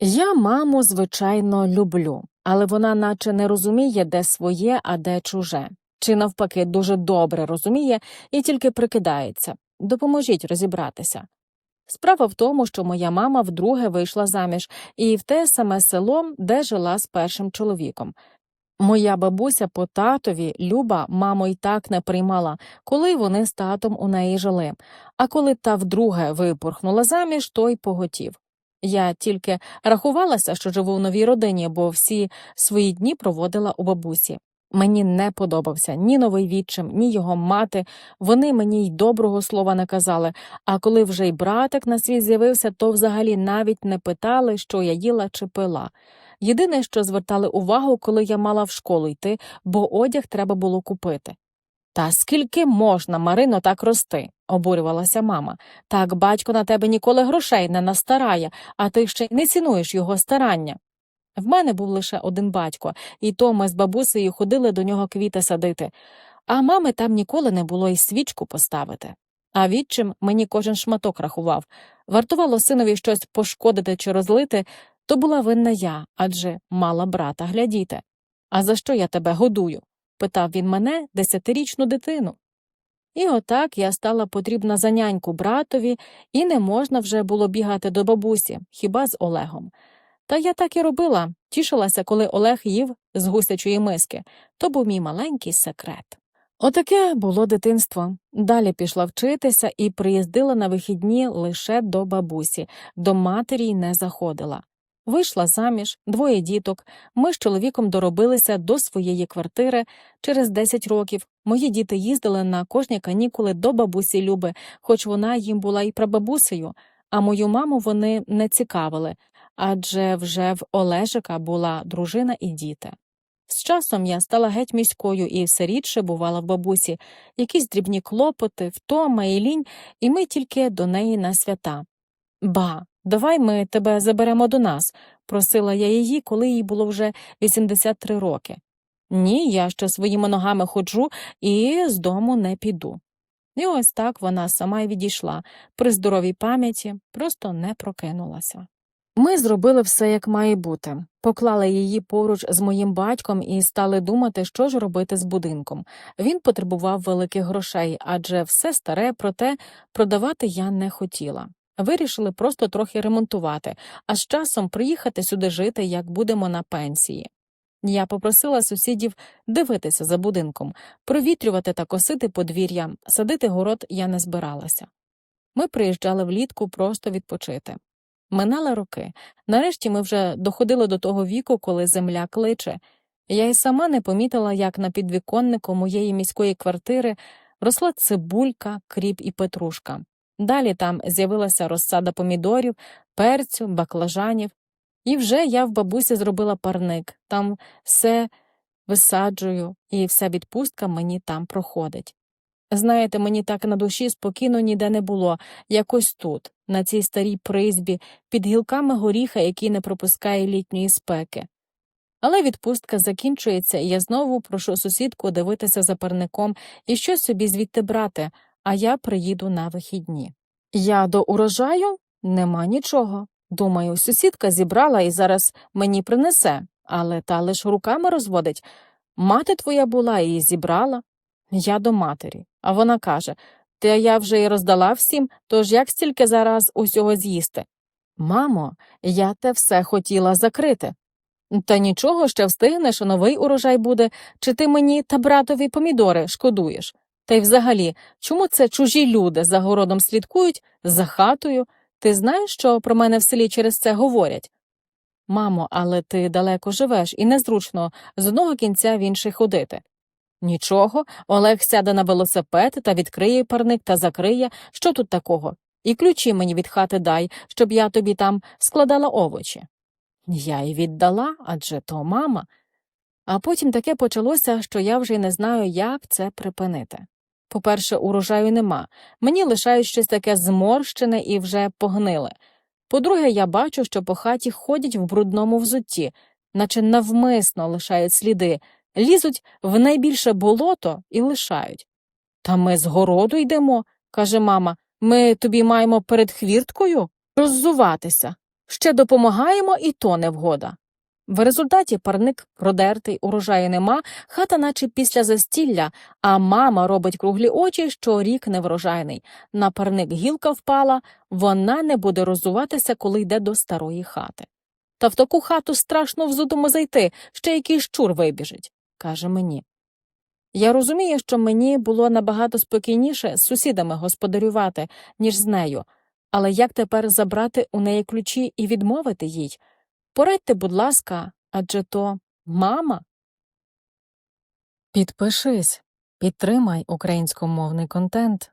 Я маму, звичайно, люблю, але вона наче не розуміє, де своє, а де чуже. Чи навпаки дуже добре розуміє і тільки прикидається. Допоможіть розібратися. Справа в тому, що моя мама вдруге вийшла заміж і в те саме село, де жила з першим чоловіком. Моя бабуся по татові Люба маму й так не приймала, коли вони з татом у неї жили. А коли та вдруге випорхнула заміж, то й поготів. Я тільки рахувалася, що живу в новій родині, бо всі свої дні проводила у бабусі. Мені не подобався ні новий відчим, ні його мати. Вони мені й доброго слова не казали. А коли вже й братик на світ з'явився, то взагалі навіть не питали, що я їла чи пила. Єдине, що звертали увагу, коли я мала в школу йти, бо одяг треба було купити. Та скільки можна, Марино, так рости? обурювалася мама. Так батько на тебе ніколи грошей не настарає, а ти ще не цінуєш його старання. В мене був лише один батько, і то ми з бабусею ходили до нього квіти садити, а мами там ніколи не було й свічку поставити. А відчим мені кожен шматок рахував. Вартувало синові щось пошкодити чи розлити, то була винна я, адже мала брата глядіти. А за що я тебе годую? Питав він мене десятирічну дитину. І отак я стала потрібна за няньку братові, і не можна вже було бігати до бабусі, хіба з Олегом. Та я так і робила, тішилася, коли Олег їв з гусячої миски, то був мій маленький секрет. Отаке було дитинство. Далі пішла вчитися і приїздила на вихідні лише до бабусі, до матері й не заходила. Вийшла заміж, двоє діток. Ми з чоловіком доробилися до своєї квартири. Через 10 років мої діти їздили на кожні канікули до бабусі Люби, хоч вона їм була і прабабусею, а мою маму вони не цікавили, адже вже в Олежика була дружина і діти. З часом я стала геть міською і все рідше бувала в бабусі, якісь дрібні клопоти, втома і лінь, і ми тільки до неї на свята. Ба, давай ми тебе заберемо до нас, просила я її, коли їй було вже 83 роки. Ні, я ще своїми ногами ходжу і з дому не піду. І ось так вона сама й відійшла, при здоровій пам'яті просто не прокинулася. Ми зробили все, як має бути, поклали її поруч з моїм батьком і стали думати, що ж робити з будинком. Він потребував великих грошей, адже все старе, проте продавати я не хотіла. Вирішили просто трохи ремонтувати, а з часом приїхати сюди жити, як будемо на пенсії. Я попросила сусідів дивитися за будинком, провітрювати та косити подвір'я, садити город я не збиралася. Ми приїжджали влітку просто відпочити. Минали роки. Нарешті ми вже доходили до того віку, коли земля кличе. Я й сама не помітила, як на підвіконнику моєї міської квартири росла цибулька, кріп і петрушка. Далі там з'явилася розсада помідорів, перцю, баклажанів. І вже я в бабусі зробила парник, там все висаджую, і вся відпустка мені там проходить. Знаєте, мені так на душі спокійно ніде не було, якось тут, на цій старій призбі, під гілками горіха, який не пропускає літньої спеки. Але відпустка закінчується, і я знову прошу сусідку дивитися за парником і щось собі звідти брати, а я приїду на вихідні. Я до урожаю нема нічого. Думаю, сусідка зібрала і зараз мені принесе, але та лиш руками розводить. Мати твоя була і зібрала. Я до матері, а вона каже Та я вже й роздала всім, тож як стільки зараз усього з'їсти? Мамо, я те все хотіла закрити. Та нічого ще встигнеш, новий урожай буде, чи ти мені та братові помідори шкодуєш? Та й взагалі, чому це чужі люди за городом слідкують, за хатою? Ти знаєш, що про мене в селі через це говорять? Мамо, але ти далеко живеш і незручно з одного кінця в інший ходити. Нічого, Олег сяде на велосипед та відкриє парник та закриє. Що тут такого? І ключі мені від хати дай, щоб я тобі там складала овочі. Я й віддала, адже то мама. А потім таке почалося, що я вже й не знаю, як це припинити. По-перше, урожаю нема, мені лишають щось таке зморщене і вже погниле. По-друге, я бачу, що по хаті ходять в брудному взутті, наче навмисно лишають сліди, лізуть в найбільше болото і лишають. Та ми з городу йдемо, каже мама, ми тобі маємо перед хвірткою роззуватися. Ще допомагаємо, і то невгода. В результаті парник продертий, урожаю нема, хата наче після застілля, а мама робить круглі очі, що рік неврожайний. На парник гілка впала, вона не буде роззуватися, коли йде до старої хати. Та в таку хату страшно взудому зайти, ще якийсь щур вибіжить, каже мені. Я розумію, що мені було набагато спокійніше з сусідами господарювати, ніж з нею, але як тепер забрати у неї ключі і відмовити їй? Порадьте, будь ласка, адже то мама. Підпишись, підтримай українськомовний контент.